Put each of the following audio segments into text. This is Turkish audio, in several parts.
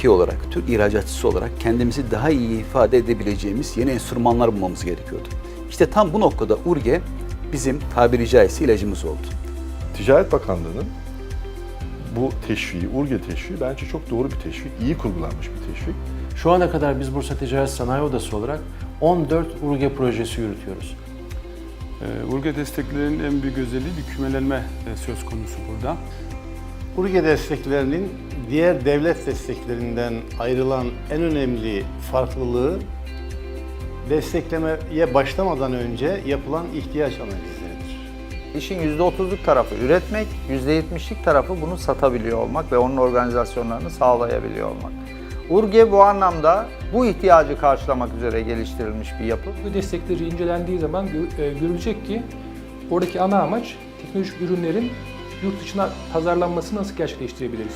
Türkiye olarak, Türk ihracatçısı olarak kendimizi daha iyi ifade edebileceğimiz yeni enstrümanlar bulmamız gerekiyordu. İşte tam bu noktada URGE bizim tabiri caizse ilacımız oldu. Ticaret Bakanlığı'nın bu teşviği, URGE teşviği bence çok doğru bir teşvik, iyi kurgulanmış bir teşvik. Şu ana kadar biz Bursa Ticaret Sanayi Odası olarak 14 URGE projesi yürütüyoruz. Ee, Urge desteklerinin en büyük özelliği bir kümelenme e, söz konusu burada. URGE desteklerinin diğer devlet desteklerinden ayrılan en önemli farklılığı desteklemeye başlamadan önce yapılan ihtiyaç analizleridir. İşin %30'luk tarafı üretmek, %70'lik tarafı bunu satabiliyor olmak ve onun organizasyonlarını sağlayabiliyor olmak. URGE bu anlamda bu ihtiyacı karşılamak üzere geliştirilmiş bir yapı. Bu destekleri incelendiği zaman e, görülecek ki oradaki ana amaç teknolojik ürünlerin yurt dışına pazarlanmasını nasıl gerçekleştirebiliriz?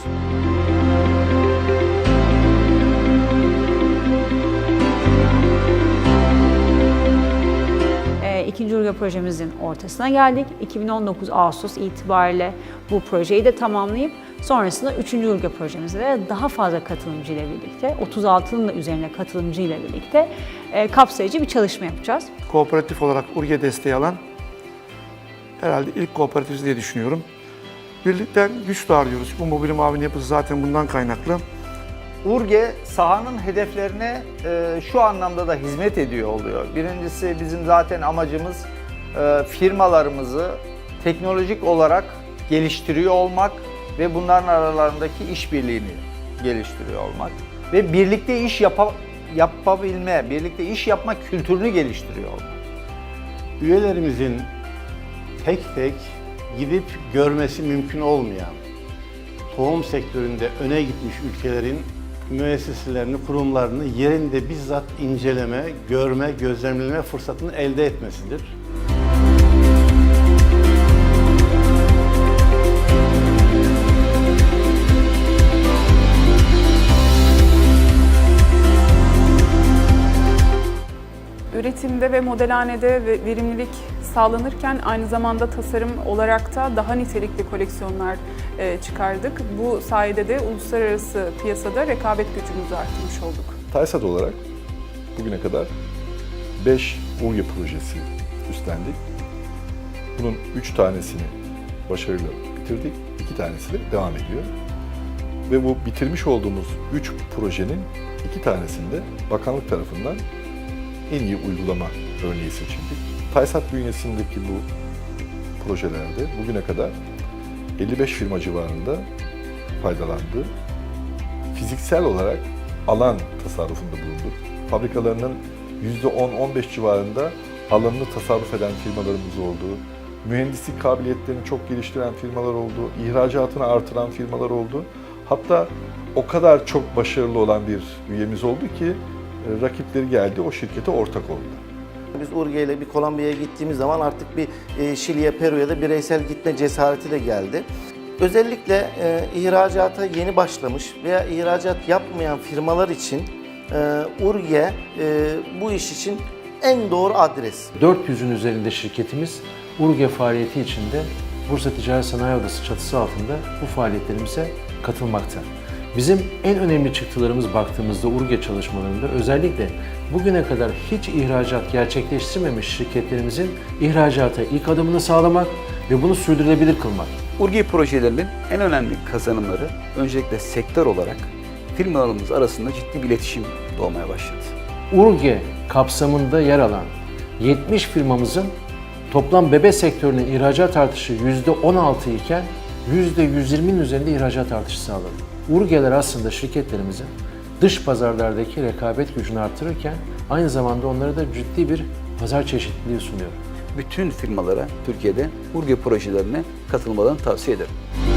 E, ikinci Urga projemizin ortasına geldik. 2019 Ağustos itibariyle bu projeyi de tamamlayıp sonrasında 3. Urga projemizde de daha fazla katılımcı ile birlikte, 36'nın da üzerine katılımcı ile birlikte e, kapsayıcı bir çalışma yapacağız. kooperatif olarak URGE desteği alan herhalde ilk kooperatif diye düşünüyorum. Birlikten güç doğuruyoruz. Bu mobil mavinin yapısı zaten bundan kaynaklı. URGE sahanın hedeflerine e, şu anlamda da hizmet ediyor oluyor. Birincisi bizim zaten amacımız e, firmalarımızı teknolojik olarak geliştiriyor olmak ve bunların aralarındaki işbirliğini geliştiriyor olmak ve birlikte iş yapa, yapabilme, birlikte iş yapma kültürünü geliştiriyor olmak. Üyelerimizin tek tek gidip görmesi mümkün olmayan tohum sektöründe öne gitmiş ülkelerin müesseselerini, kurumlarını yerinde bizzat inceleme, görme, gözlemleme fırsatını elde etmesidir. Üretimde ve modelhanede ve verimlilik sağlanırken aynı zamanda tasarım olarak da daha nitelikli koleksiyonlar e, çıkardık. Bu sayede de uluslararası piyasada rekabet gücümüzü arttırmış olduk. TAYSAT olarak bugüne kadar 5 URGE projesi üstlendik. Bunun 3 tanesini başarıyla bitirdik, 2 tanesi de devam ediyor. Ve bu bitirmiş olduğumuz 3 projenin 2 tanesinde bakanlık tarafından en iyi uygulama örneği seçildik. TAYSAT bünyesindeki bu projelerde bugüne kadar 55 firma civarında faydalandı. Fiziksel olarak alan tasarrufunda bulunduk. Fabrikalarının %10-15 civarında alanını tasarruf eden firmalarımız oldu. Mühendislik kabiliyetlerini çok geliştiren firmalar oldu. İhracatını artıran firmalar oldu. Hatta o kadar çok başarılı olan bir üyemiz oldu ki rakipleri geldi o şirkete ortak oldular. Biz Urge ile bir Kolombiya'ya gittiğimiz zaman artık bir e, Şili'ye, Peru'ya da bireysel gitme cesareti de geldi. Özellikle e, ihracata yeni başlamış veya ihracat yapmayan firmalar için e, Urge e, bu iş için en doğru adres. 400'ün üzerinde şirketimiz URGE faaliyeti içinde Bursa Ticaret Sanayi Odası çatısı altında bu faaliyetlerimize katılmakta. Bizim en önemli çıktılarımız baktığımızda URGE çalışmalarında özellikle bugüne kadar hiç ihracat gerçekleştirmemiş şirketlerimizin ihracata ilk adımını sağlamak ve bunu sürdürülebilir kılmak. URGE projelerinin en önemli kazanımları öncelikle sektör olarak firmalarımız arasında ciddi bir iletişim doğmaya başladı. URGE kapsamında yer alan 70 firmamızın toplam bebe sektörünün ihracat artışı %16 iken %120'nin üzerinde ihracat artışı sağladı. URGE'ler aslında şirketlerimizin dış pazarlardaki rekabet gücünü artırırken aynı zamanda onlara da ciddi bir pazar çeşitliliği sunuyor. Bütün firmalara Türkiye'de URGE projelerine katılmalarını tavsiye ederim.